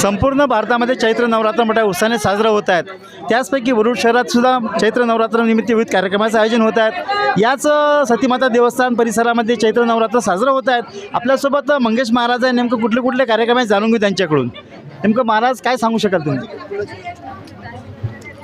संपूर्ण भारतामध्ये चैत्र नवरात्र मोठ्या उत्साहाने साजरा होत आहेत. त्याचपैकी वरुड शहरात सुद्धा चैत्र नवरात्रनिमित्त विविध कार्यक्रमाचं आयोजन होत आहेत. याच सतीमाता देवस्थान परिसरामध्ये चैत्र नवरात्र साजरं होत आहेत. आपल्यासोबत मंगेश महाराज आहे नेमकं कुठले कुठले कार्यक्रम आहे जाणून घेऊ त्यांच्याकडून. नेमकं महाराज काय सांगू शकाल तुम्ही?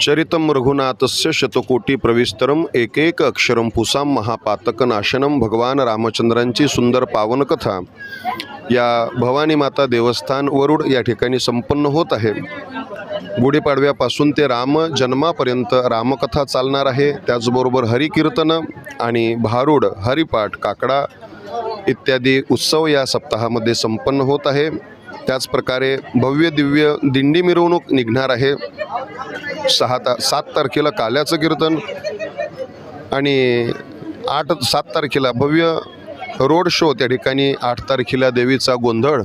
चरितं रघुनाथस्य शतकोटी प्रविस्तरम एक एक अक्षरम पुसाम महापातक नाशनम भगवान रामचंद्रांची सुंदर पावनकथा. या भवानी माता देवस्थान वरुड या ठिकाणी संपन्न होत आहे. गुढीपाडव्यापासून ते राम जन्मापर्यंत रामकथा चालणार आहे. त्याचबरोबर हरिकीर्तन आणि भारुड हरिपाठ काकडा इत्यादी उत्सव या सप्ताहामध्ये संपन्न होत आहे. त्याचप्रकारे भव्य दिव्य दिंडी मिरवणूक निघणार आहे. सहा ता सात तारखेला काल्याचं कीर्तन आणि आठ सात तारखेला भव्य रोड शो त्या ठिकाणी आठ तारखेला देवीचा गोंधळ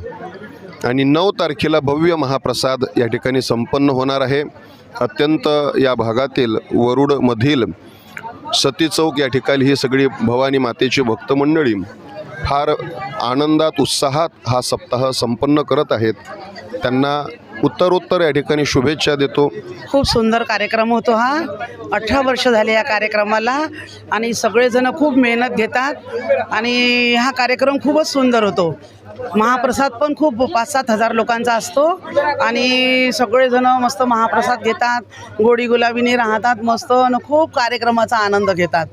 आणि नऊ तारखेला भव्य महाप्रसाद या ठिकाणी संपन्न होणार आहे. अत्यंत या भागातील वरुडमधील सती चौक या ठिकाणी ही सगळी भवानी मातेची भक्तमंडळी फार आनंदात उत्साहात हा सप्ताह संपन्न करत आहेत. त्यांना उत्तरोत्तर या ठिकाणी शुभेच्छा देतो. खूप सुंदर कार्यक्रम होतो हा. अठरा वर्ष झाले या कार्यक्रमाला आणि सगळेजण खूप मेहनत घेतात आणि हा कार्यक्रम खूपच सुंदर होतो. महाप्रसाद पण खूप पाच सात हजार लोकांचा असतो आणि सगळेजण मस्त महाप्रसाद घेतात गोडी गुलाबीने राहतात मस्त आणि खूप कार्यक्रमाचा आनंद घेतात.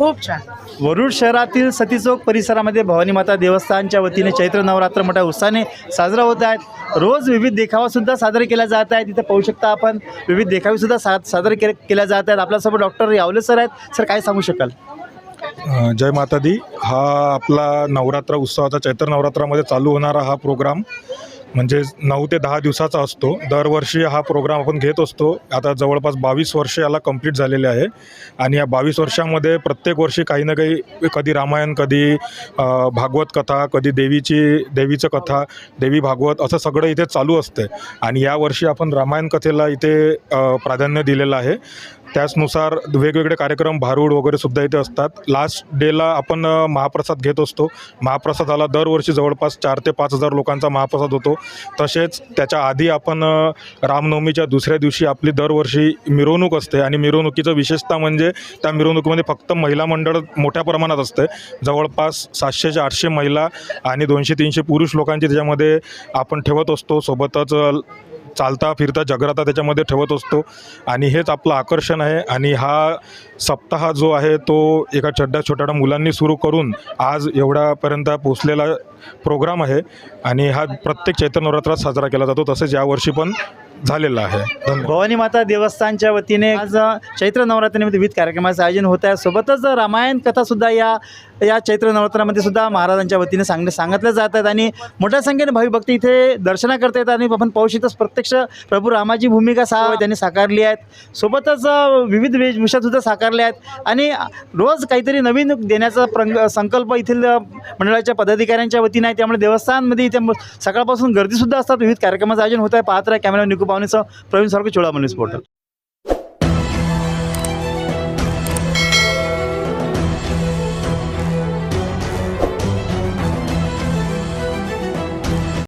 खूप छान. वरुड शहरातील सती चौक परिसरामध्ये भवानी माता देवस्थानच्या वतीने चैत्र नवरात्र मोठ्या उत्साहाने साजरा होत आहेत. रोज विविध देखावासुद्धा साजरे केल्या जात आहेत. तिथे पाहू शकता आपण विविध देखावेसुद्धा सा साजरे के केल्या जात आहेत. आपल्यासोबत डॉक्टर यावले सर आहेत. सर काय सांगू शकाल? जय माता दी हा आपला नवरात्र उत्सवाचा चैत्र नवरात्रामध्ये चालू होणारा हा प्रोग्राम म्हणजे नऊ ते दहा दिवसाचा असतो. दरवर्षी हा प्रोग्राम आपण घेत असतो. आता जवळपास बावीस वर्ष याला कंप्लीट झालेले आहे. आणि या बावीस वर्षामध्ये प्रत्येक वर्षी काही ना काही कधी रामायण कधी भागवत कथा कधी देवीची देवीचं कथा देवी भागवत असं सगळं इथे चालू असते आणि यावर्षी आपण रामायण कथेला इथे प्राधान्य दिलेलं आहे. त्याचनुसार वेगवेगळे कार्यक्रम भारूड वगैरे सुद्धा इथे असतात. लास्ट डेला आपण महाप्रसाद घेत असतो. महाप्रसादाला दरवर्षी जवळपास चार ते पाच हजार लोकांचा महाप्रसाद होतो. तसेच त्याच्या आधी आपण रामनवमीच्या दुसऱ्या दिवशी आपली दरवर्षी मिरवणूक असते आणि मिरवणुकीचं विशेषता म्हणजे त्या मिरवणुकीमध्ये फक्त महिला मंडळ मोठ्या प्रमाणात असते. जवळपास सातशे आठशे महिला आणि दोनशे तीनशे पुरुष लोकांची त्याच्यामध्ये आपण ठेवत असतो. सोबतच चालता फिरता जगराता त्याच्यामध्ये ठेवत असतो. आणि हेच आपलं आकर्षण आहे. आणि हा सप्ताह जो आहे तो एका छोट्या छोट्या मुलांनी सुरू करून आज एवढ्यापर्यंत पोचलेला प्रोग्राम आहे. आणि हा प्रत्येक चैत्र नवरात्रात साजरा केला जातो. तसेच यावर्षी पण झालेला आहे. भवानी माता देवस्थानच्या वतीने आज चैत्र नवरात्रीमध्ये विविध कार्यक्रमाचं आयोजन होत आहे. सोबतच रामायण कथासुद्धा या या चैत्र नवरात्रामध्ये सुद्धा महाराजांच्या वतीने सांगणे सांगितल्या जात आहेत आणि मोठ्या संख्येने भाविक भक्त इथे दर्शना करता येतात आणि आपण पाहू शकतो प्रत्यक्ष प्रभू रामाची भूमिका सा त्यांनी साकारली आहेत. सोबतच विविध वेशभूषासुद्धा साकारल्या आहेत. आणि रोज काहीतरी नवीन देण्याचा प्रंग संकल्प येथील मंडळाच्या पदाधिकाऱ्यांच्या वतीने आहे. त्यामुळे देवस्थानमध्ये इथे म- सकाळपासून गर्दीसुद्धा असतात. विविध कार्यक्रमाचं आयोजन होत आहे. पाहत राहा. कॅमेरा निकू पाहुणेचं प्रवीण सारखं चोळा पोर्टल